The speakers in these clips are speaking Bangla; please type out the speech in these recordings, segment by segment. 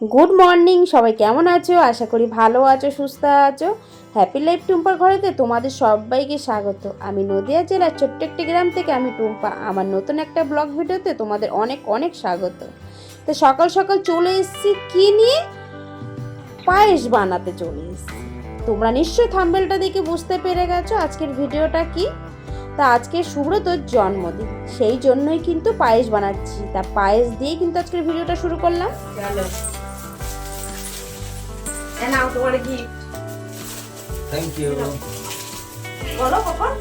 গুড মর্নিং সবাই কেমন আছো? আশা করি ভালো আছো, সুস্থ আছো। হ্যাপি লাইফ টুম্পার ঘরেতে তোমাদের সবাইকে স্বাগত। আমি নদিয়া জেলার ছোট্ট একটি গ্রাম থেকে আমি টুম্পা। আমার নতুন একটা ব্লগ ভিডিওতে তোমাদের অনেক অনেক স্বাগত। তো সকাল সকাল চলে এসেছি। কি নিয়ে? পায়েস বানাতে চলে এসেছি। তোমরা নিশ্চয়ই থাম্বেলটা দেখে বুঝতে পেরে গেছো আজকের ভিডিওটা কি? তা আজকে সুব্রতর জন্মদিন। সেই জন্যই কিন্তু পায়েস বানাচ্ছি। তা পায়েস দিয়ে কিন্তু আজকের ভিডিওটা শুরু করলাম। এ নাও তোমার গিফট থ্যাংক ইউ বলো কখন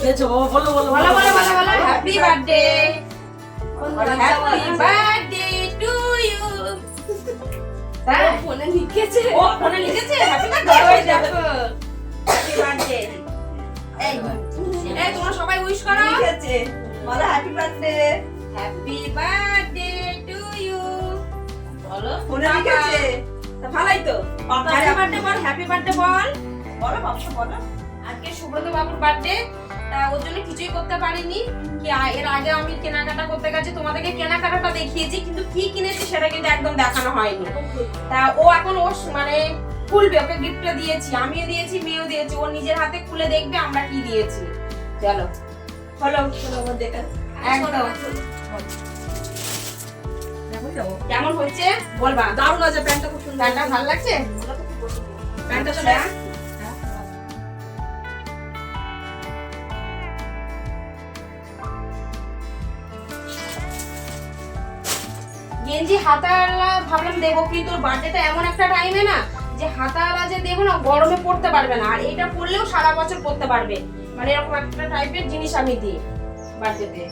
কেছো বাবা বলো বলো বলো বলো বলো বলো happy birthday happy birthday to you তাই ফোনে লিখেছে। ও ফোনে লিখেছে? হ্যাপি বার্থডে বল হ্যাপি বার্থডে বল। বলো বাবা বলো। আজকে সুব্রত বাবুর বার্থডে তা ওর জন্য কিছুই করতে পারিনি। কি এর আগে আমি কেনাকাটা করতে গেছি তোমাদেরকে কেনাকাটাটা দেখিয়েছি কিন্তু কি কিনেছি সেটা কিন্তু একদম দেখানো হয়নি। তা ও এখন ও স- মানে খুলবে ওকে গিফটটা দিয়েছি। আমিও দিয়েছি মেয়েও দিয়েছি। ও নিজের হাতে খুলে দেখবে আমরা কি দিয়েছি। চলো। আমার দেখা একদম। কেমন হচ্ছে বলবা। দারুণ আছে প্যান্টটা খুব সুন্দর প্যান্টটা ভালো লাগছে? প্যান্টটা তো হ্যাঁ? গেঞ্জি হাতাওয়ালা ভাবলাম দেবো কিন্তু তোর বার্থডেটা এমন একটা টাইমে না যে হাতাওয়ালা যে দেবো না গরমে পড়তে পারবে না। আর এটা পরলেও সারা বছর পরতে পারবে। মানে এরকম একটা টাইপের জিনিস আমি দিই বার্থডেতে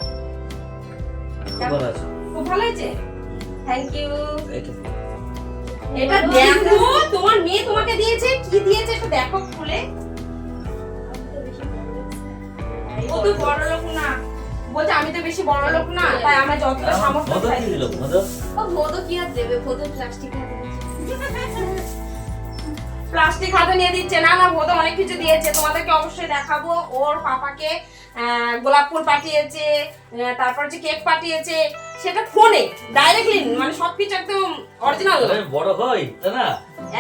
খুব ভালো হয়েছে? থ্যাংক ইউ এটা দেখো। তোমার মেয়ে তোমাকে দিয়েছে। কি দিয়েছে একটু দেখো খুলে। ও তো বড় লোক না। বলছে আমি তো বেশি বড় লোক না তাই আমার যতটা সামর্থ্য মদত তাই। দিল। ও ভোদো কি আর দেবে? ভোদো প্লাস্টিক প্লাস্টিক হাতে নিয়ে দিচ্ছে না না বোধ অনেক কিছু দিয়েছে। তোমাদেরকে অবশ্যই দেখাবো। ওর পাপাকে আহ, গোলাপ ফুল পাঠিয়েছে আহ, তারপর হচ্ছে কেক পাঠিয়েছে। সেটা ফোনে ডাইরেক্টলি মানে সবকিছু একদম অরিজিনাল আরে বড় হই তাই না?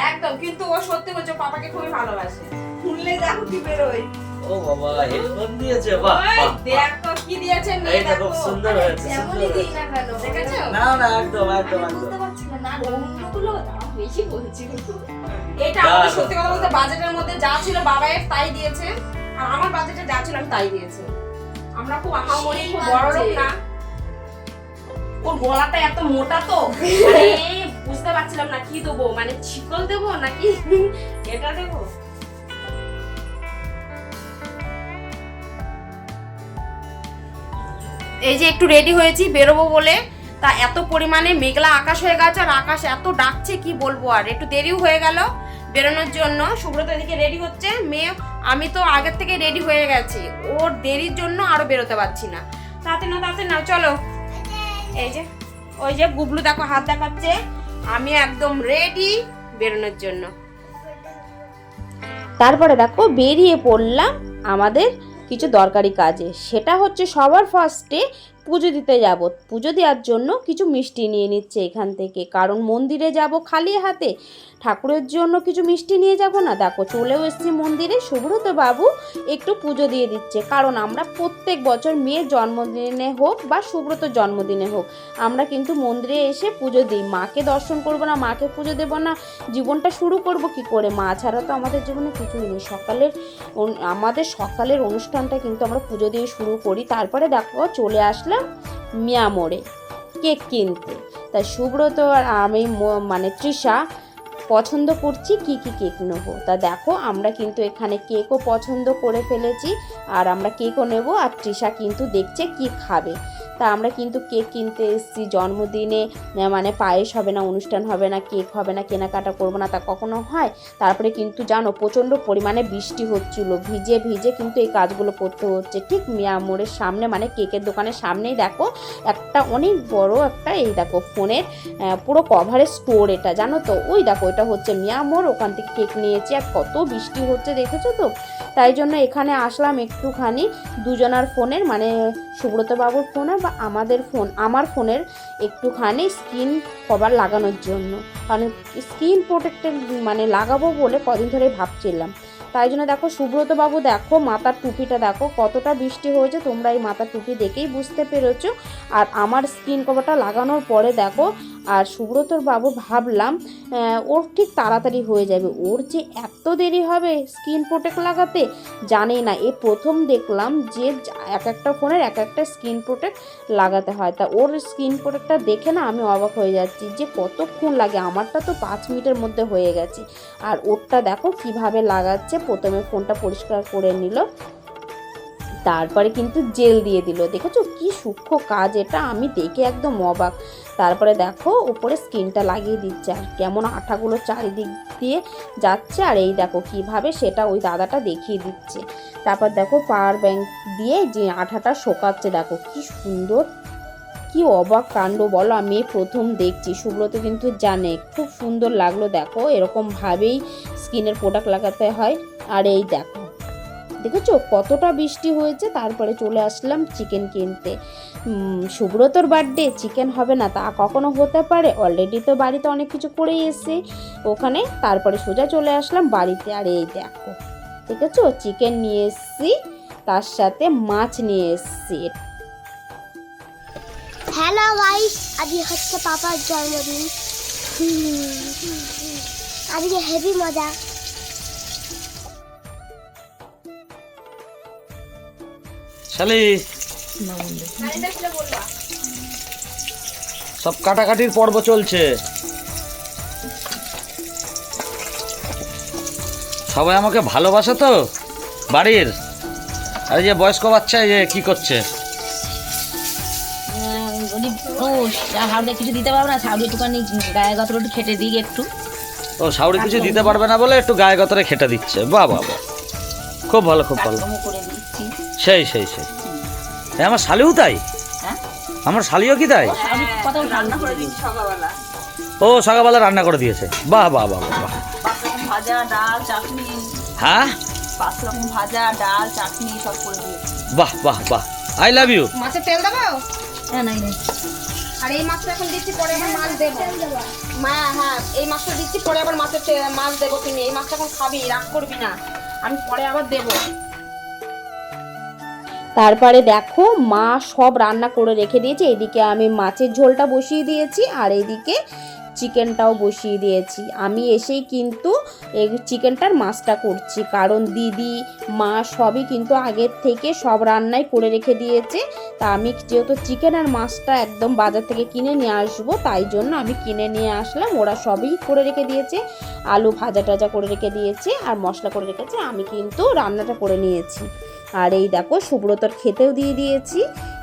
একদম কিন্তু ও সত্যি বলছে পাপাকে খুবই ভালোবাসে। খুললে দেখো কি বেরোয়? ও বাবা হেডফোন দিয়েছে বাহ। দেখো কি দিয়েছে মেয়ে এইটা দেখো খুব সুন্দর হয়েছে যেমনই দিই না কেন? দেখেছ? না না একদম একদম একদম। বুঝতে পারছি না না অন্যগুলো দাম বেশি বলছি। এটা আমাদের সত্যি কথা বলতে বাজেটের মধ্যে যা ছিল বাবাইয়ের তাই দিয়েছে আর আমার বাজেটে যা ছিল আমি তাই দিয়েছি। আমরা খুব আহামরি খুব বড় লোক না ওর গলাটা এত মোটা তো? বুঝতে পারছিলাম না, কি দেবো? মানে শিকল দেবো নাকি? এটা দেবো? এই যে একটু রেডি হয়েছি, বেরোবো বলে। তা এত পরিমাণে মেঘলা আকাশ হয়ে গেছে, আর আকাশ এত ডাকছে, কি বলব আর? একটু দেরিও হয়ে গেল বেরোনোর জন্য। সুব্রত এদিকে রেডি হচ্ছে। মেয়ে, আমি তো আগের থেকে রেডি হয়ে গেছি। ওর দেরির জন্য আরও বেরোতে পারছি না। তাতে না তাতে না, চলো। এই যে, ওই যে গুবলু দেখো হাত দেখাচ্ছে। আমি একদম রেডি বেরোনোর জন্য। তারপরে দেখো, বেরিয়ে পড়লাম আমাদের কিছু দরকারি কাজে। সেটা হচ্ছে সবার ফার্স্টে পুজো দিতে যাব। পুজো দেওয়ার জন্য কিছু মিষ্টি নিয়ে নিচ্ছে এখান থেকে। কারণ মন্দিরে যাব খালি হাতে। ঠাকুরের জন্য কিছু মিষ্টি নিয়ে যাব না। দেখো, চলেও এসেছি মন্দিরে। সুব্রত বাবু একটু পুজো দিয়ে দিচ্ছে। কারণ আমরা প্রত্যেক বছর মেয়ের জন্মদিনে হোক বা সুব্রত জন্মদিনে হোক, আমরা কিন্তু মন্দিরে এসে পুজো দিই। মাকে দর্শন করব না, মাকে পুজো দেব না। জীবনটা শুরু করব কি করে? মা ছাড়া তো আমাদের জীবনে কিছুই নেই। সকালের আমাদের সকালের অনুষ্ঠানটা কিন্তু আমরা পুজো দিয়ে শুরু করি। তারপরে দেখো, চলে আসলাম মিয়া মোড়ে কেক কিনতে। তা সুব্রত আর আমি মানে তৃষা পছন্দ করছি কি কি কেক নেব। তা দেখো, আমরা কিন্তু এখানে কেকও পছন্দ করে ফেলেছি আর আমরা কেকও নেব আর তৃষা কিন্তু দেখছে কি খাবে। তা আমরা কিন্তু কেক কিনতে এসেছি, জন্মদিনে মানে পায়েস হবে না, অনুষ্ঠান হবে না, কেক হবে না, কেনাকাটা করব না, তা কখনো হয়? তারপরে কিন্তু জানো, প্রচণ্ড পরিমাণে বৃষ্টি হচ্ছিল, ভিজে ভিজে কিন্তু এই কাজগুলো করতে হচ্ছে। ঠিক মিয়া মোড়ের সামনে মানে কেকের দোকানের সামনেই দেখো, একটা অনেক বড় একটা এই দেখো ফোনের পুরো কভারের স্টোর এটা, জানো তো? ওই দেখো, এটা হচ্ছে মিয়া মোড়, ওখান থেকে কেক নিয়েছি, আর কত বৃষ্টি হচ্ছে, দেখেছ তো? তাই জন্য এখানে আসলাম একটুখানি দুজনার ফোনের মানে সুব্রত বাবুর ফোনে বা আমাদের ফোন, আমার ফোনের একটুখানি স্ক্রিন কভার লাগানোর জন্য। কারণ স্ক্রিন প্রোটেক্টেড মানে লাগাবো বলে কদিন ধরে ভাবছিলাম। তাই জন্য দেখো সুব্রত বাবু দেখো মাথার টুপিটা দেখো, কতটা বৃষ্টি হয়েছে, তোমরা এই মাথার টুপি দেখেই বুঝতে পেরেছ। আর আমার স্ক্রিন কভারটা লাগানোর পরে দেখো, আর সুব্রতর বাবু ভাবলাম ওর ঠিক তাড়াতাড়ি হয়ে যাবে। ওর যে এত দেরি হবে স্ক্রিন প্রোটেক্ট লাগাতে জানি না। এ প্রথম দেখলাম যে এক একটা ফোনের এক একটা স্ক্রিন প্রোটেক্ট লাগাতে হয়। তা ওর স্ক্রিন প্রোটেক্টটা দেখে না আমি অবাক হয়ে যাচ্ছি যে কতক্ষণ লাগে। আমারটা তো পাঁচ মিনিটের মধ্যে হয়ে গেছে। আর ওরটা দেখো কীভাবে লাগাচ্ছে প্রথমে ফোনটা পরিষ্কার করে নিল। তারপরে কিন্তু জেল দিয়ে দিল। দেখেছ? কি সূক্ষ্ম কাজ এটা, আমি দেখে একদম অবাক। তারপরে দেখো, উপরে স্কিনটা লাগিয়ে দিচ্ছে আর কেমন আঠাগুলো চারিদিক দিয়ে যাচ্ছে। আর এই দেখো কীভাবে সেটা ওই দাদাটা দেখিয়ে দিচ্ছে। তারপর দেখো পাওয়ার ব্যাংক দিয়ে যে আঠাটা শোকাচ্ছে, দেখো কি সুন্দর, কি অবাক কাণ্ড। বলো, আমি প্রথম দেখছি। সুব্রত কিন্তু জানে, খুব সুন্দর লাগল। দেখো এরকমভাবেই স্কিনের প্রোডাক্ট লাগাতে হয়। আর এই দেখো। দেখেছ? কতটা বৃষ্টি হয়েছে, তারপরে চলে আসলাম চিকেন কিনতে। সুব্রতর বার্থডে চিকেন হবে না, তা কখনো হতে পারে? অলরেডি তো বাড়িতে অনেক কিছু করে এসে ওখানে তারপরে সোজা চলে আসলাম বাড়িতে। আর এই দেখো, দেখেছ? চিকেন নিয়ে এসছি, তার সাথে মাছ নিয়ে এসছি। হ্যালো গাইস আজকে হচ্ছে পাপার জন্মদিন। আজকে হেভি মজা। শালি সব কাটাকাটির পর্ব চলছে। সবাই আমাকে ভালোবাসে তো? বাড়ির? আর এই যে বয়স্ক বাচ্চা যে কি করছে? কিছু দিতে পারব না? সাউরি একটুখানি গায়ে গতটা একটু খেটে দিই একটু। ও সাউরি কিছু দিতে পারবে না বলে একটু গায়ে গতরে খেটে দিচ্ছে। বাহ বাহ। খুব ভালো খুব ভালো। করে দিচ্ছি সেই সেই সেই। এ, আমার শালিও তাই? হ্যাঁ? আমার শালিও কি তাই? দিচ্ছি ও সকালবেলা রান্না করে দিয়েছে। বাহ বাহ বাহ বাহ বাহ। ভাজা ডাল চাটনি। হ্যাঁ? পাঁচ রকম ভাজা ডাল চাটনি সব করে দিয়েছি। বাহ বাহ বাহ। আই লাভ ইউ মাছের তেল দেবো? হ্যাঁ নাই নাই। আর এই মাছটা এখন দিচ্ছি পরে আবার মাছ দেবো। মা হ্যাঁ এই মাছটা দিচ্ছি পরে আবার মাছের মাছ দেবো। কিনে এই মাছটা এখন খাবি রাগ করবি না। আমি পরে আবার দেবো। তারপরে দেখো, মা সব রান্না করে রেখে দিয়েছে। এদিকে আমি মাছের ঝোলটা বসিয়ে দিয়েছি, আর এদিকে চিকেনটাও বসিয়ে দিয়েছি। আমি এসেই কিন্তু এই চিকেনটার মাছটা করছি। কারণ দিদি, মা সবই কিন্তু আগের থেকে সব রান্নাই করে রেখে দিয়েছে। তা আমি যেহেতু চিকেন আর মাছটা একদম বাজার থেকে কিনে নিয়ে আসব, তাই জন্য আমি কিনে নিয়ে আসলাম। ওরা সবই করে রেখে দিয়েছে। আলু ভাজা টাজা করে রেখে দিয়েছে আর মশলা করে রেখেছে আমি কিন্তু রান্নাটা করে নিয়েছি। আর এই দেখো, সুব্রতর খেতেও দিয়ে দিয়েছি।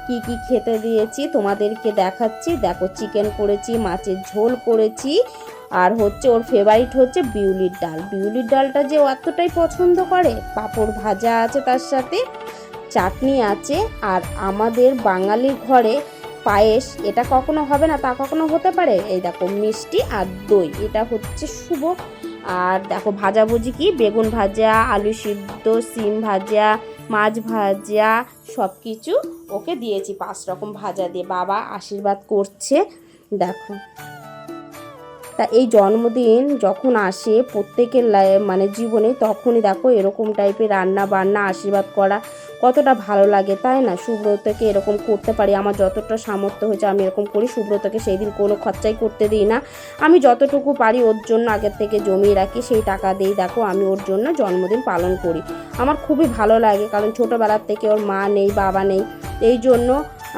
কি কি খেতে দিয়েছি তোমাদেরকে দেখাচ্ছি। দেখো চিকেন করেছি, মাছের ঝোল করেছি। আর হচ্ছে ওর ফেভারিট হচ্ছে বিউলির ডাল। বিউলির ডালটা যে এতটাই পছন্দ করে, পাঁপড় ভাজা আছে তার সাথে, চাটনি আছে। আর আমাদের বাঙালির ঘরে পায়েস, এটা কখনো হবে না, তা কখনো হতে পারে? এই দেখো, মিষ্টি আর দই, এটা হচ্ছে শুভ। আর দেখো, ভাজাভুজি কি? বেগুন ভাজা, আলু সিদ্ধ, সিম ভাজা মাছ ভাজা সব কিছু ওকে দিয়েছি পাঁচ রকম ভাজা দিয়ে। বাবা আশীর্বাদ করছে দেখো। তা এই জন্মদিন যখন আসে প্রত্যেকের মানে জীবনে তখনই দেখো এরকম টাইপের রান্না বান্না, আশীর্বাদ করা কতটা ভালো লাগে, তাই না? সুব্রতকে এরকম করতে পারি, আমার যতটা সামর্থ্য হয়েছে আমি এরকম করি, সুব্রতকে সেই দিন কোনো খরচাই করতে দিই না। আমি যতটুকু পারি ওর জন্য আগের থেকে জমিয়ে রাখি, সেই টাকা দিই দেখো আমি ওর জন্য জন্মদিন পালন করি। আমার খুবই ভালো লাগে, কারণ ছোটোবেলার থেকে ওর মা নেই, বাবা নেই, এই জন্য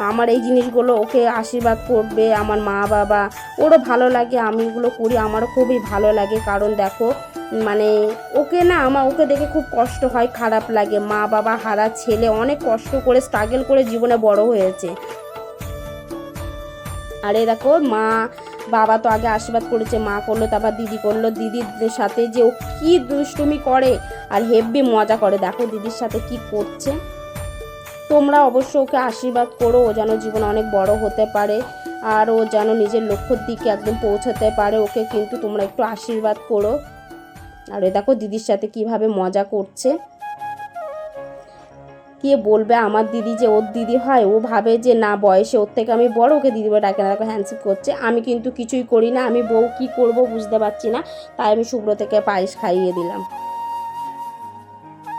আমার এই জিনিসগুলো ওকে আশীর্বাদ করবে, আমার মা বাবা। ওরও ভালো লাগে, আমি এগুলো করি, আমারও খুবই ভালো লাগে। কারণ দেখো মানে ওকে না আমার, ওকে দেখে খুব কষ্ট হয়, খারাপ লাগে। মা বাবা হারা ছেলে অনেক কষ্ট করে স্ট্রাগল করে জীবনে বড় হয়েছে। আর এই দেখো, মা বাবা তো আগে আশীর্বাদ করেছে, মা করল, তারপর দিদি করল। দিদির সাথে যে ও কী দুষ্টুমি করে, আর হেব্বি মজা করে। দেখো দিদির সাথে কি করছে। তোমরা অবশ্য ওকে আশীর্বাদ করো, ও যেন জীবনে অনেক বড় হতে পারে, আর ও যেন নিজের লক্ষ্যর দিকে একদম পৌঁছাতে পারে, ওকে কিন্তু তোমরা একটু আশীর্বাদ করো। আর এ দেখো দিদির সাথে কীভাবে মজা করছে। কে বলবে আমার দিদি যে ওর দিদি হয়? ও ভাবে যে না, বয়সে ওর থেকে আমি বড়, ওকে দিদি বলে ডাকে না। দেখো হ্যান্ডশেক করছে। আমি কিন্তু কিছুই করি না। আমি বউ কি করব বুঝতে পারছি না। তাই আমি শুভ্র থেকে পায়েস খাইয়ে দিলাম।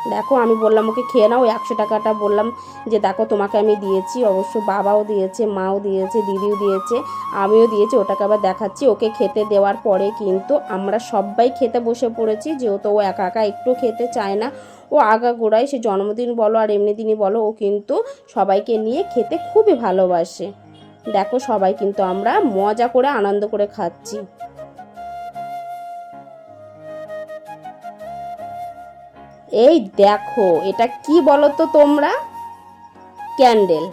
দেখো, আমি বললাম, ওকে খেয়ে নাও একশো টাকাটা। বললাম যে, দেখো, তোমাকে আমি দিয়েছি, অবশ্য বাবাও দিয়েছে, মাও দিয়েছে, দিদিও দিয়েছে, আমিও দিয়েছি, ওটাকে আবার দেখাচ্ছি। ওকে খেতে দেওয়ার পরে কিন্তু আমরা সবাই খেতে বসে পড়েছি, যেহেতু ও একা একা একটু খেতে চায় না। ও আগা গোড়ায়, সে জন্মদিন বলো আর এমনি দিনই বলো, ও কিন্তু সবাইকে নিয়ে খেতে খুবই ভালোবাসে। দেখো, সবাই কিন্তু আমরা মজা করে, আনন্দ করে খাচ্ছি। এই দেখো, এটা কি বলো তো তোমরা? ক্যান্ডেল।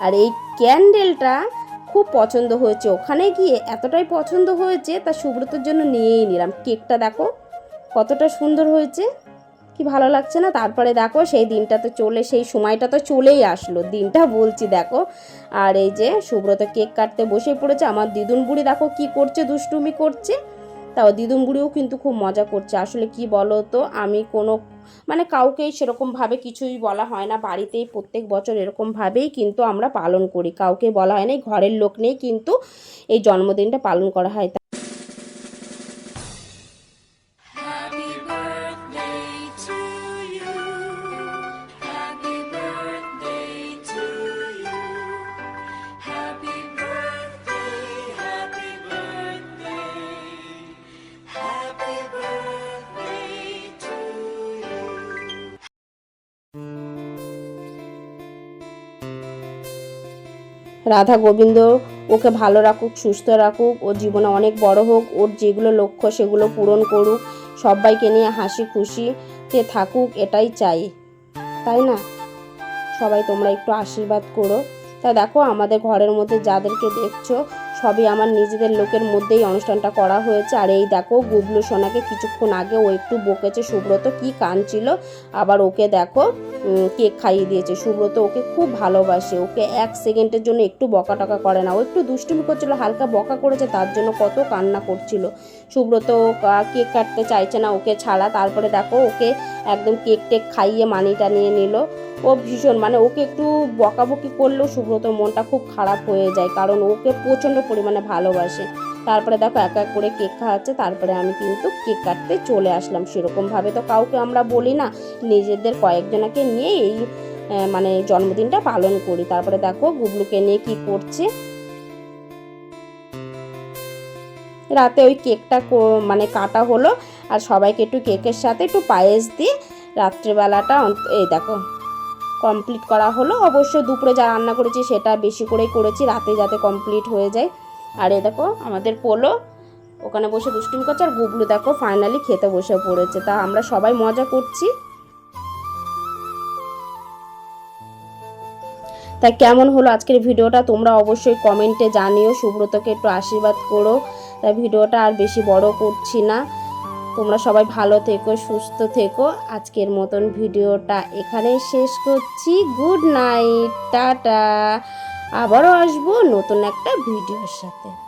আর এই ক্যান্ডেলটা খুব পছন্দ হয়েছে। ওখানে গিয়ে এতটাই পছন্দ হয়েছে, তা সুব্রতর জন্য নিয়েই নিলাম। কেকটা দেখো, কতটা সুন্দর হয়েছে। কি ভালো লাগছে না? তারপরে দেখো, সেই দিনটা তো চলে, সেই সময়টা তো চলেই আসলো। দিনটা বলছি দেখো। আর এই যে সুব্রত কেক কাটতে বসে পড়েছে। আমার দিদুন বুড়ি দেখো কি করছে, দুষ্টুমি করছে। তাও দিদুমগুড়িও কিন্তু খুব মজা করছে। আসলে কি বলো তো আমি কোনো মানে কাউকেই সেরকমভাবে কিছুই বলা হয় না। বাড়িতেই প্রত্যেক বছর এরকমভাবেই কিন্তু আমরা পালন করি। কাউকে বলা হয় না ঘরের লোক নেই কিন্তু এই জন্মদিনটা পালন করা হয়। রাধা গোবিন্দ, ওকে ভালো রাখুক, সুস্থ রাখুক, ওর জীবনে অনেক বড় হোক, ওর যেগুলো লক্ষ্য সেগুলো পূরণ করুক, সবাইকে নিয়ে হাসি খুশিতে থাকুক, এটাই চাই। তাই না? সবাই তোমরা একটু আশীর্বাদ করো। তা দেখো, আমাদের ঘরের মধ্যে যাদেরকে দেখছ সবই আমার নিজেদের লোকের মধ্যেই অনুষ্ঠানটা করা হয়েছে। আর এই দেখো গুবলু সোনাকে কিছুক্ষণ আগে ও একটু বকেছে। সুব্রত কি কাঁদছিল আবার ওকে দেখো কেক খাইয়ে দিয়েছে। সুব্রত ওকে খুব ভালোবাসে। ওকে এক সেকেন্ডের জন্য একটু বকা টকা করে না। ও একটু দুষ্টুমি করছিল, হালকা বকা করেছে, তার জন্য কত কান্না করছিল। সুব্রত কেক কাটতে চাইছে না ওকে ছাড়া। তারপরে দেখো, ওকে একদম কেক টেক খাইয়ে মানিটা নিয়ে নিল। ও ভীষণ মানে ওকে একটু বকাবকি করলেও সুব্রতর মনটা খুব খারাপ হয়ে যায়, কারণ ওকে প্রচণ্ড পরিমাণে ভালোবাসে। তারপরে দেখো এক এক করে কেক খাওয়াচ্ছে, তারপরে আমি কিন্তু কেক কাটতে চলে আসলাম। সেরকমভাবে তো কাউকে আমরা বলি না, নিজেদের কয়েকজনকে নিয়ে এই মানে জন্মদিনটা পালন করি। তারপরে দেখো গুবলুকে নিয়ে কি করছে। রাতে ওই কেকটা মানে কাটা হলো, আর সবাইকে একটু কেকের সাথে একটু পায়েস দিয়ে রাত্রিবেলাটা এই দেখো কমপ্লিট করা হলো। অবশ্য দুপুরে যা রান্না করেছি সেটা বেশি করেই করেছি, রাতে যাতে কমপ্লিট হয়ে যায়। আর এ দেখো, আমাদের পোলো, ওখানে বসে দুষ্টুমি করছে আর গুবলু দেখো ফাইনালি খেতে বসে পড়েছে। তা আমরা সবাই মজা করছি। তা কেমন হলো আজকের ভিডিওটা? তোমরা অবশ্যই কমেন্টে জানিও। সুব্রতকে একটু আশীর্বাদ করো। তাই ভিডিওটা আর বেশি বড় করছি না। তোমরা সবাই ভালো থেকো, সুস্থ থেকো। আজকের মতন ভিডিওটা এখানে শেষ করছি। Good night, tata. আবারও আসব নতুন একটা ভিডিওর সাথে।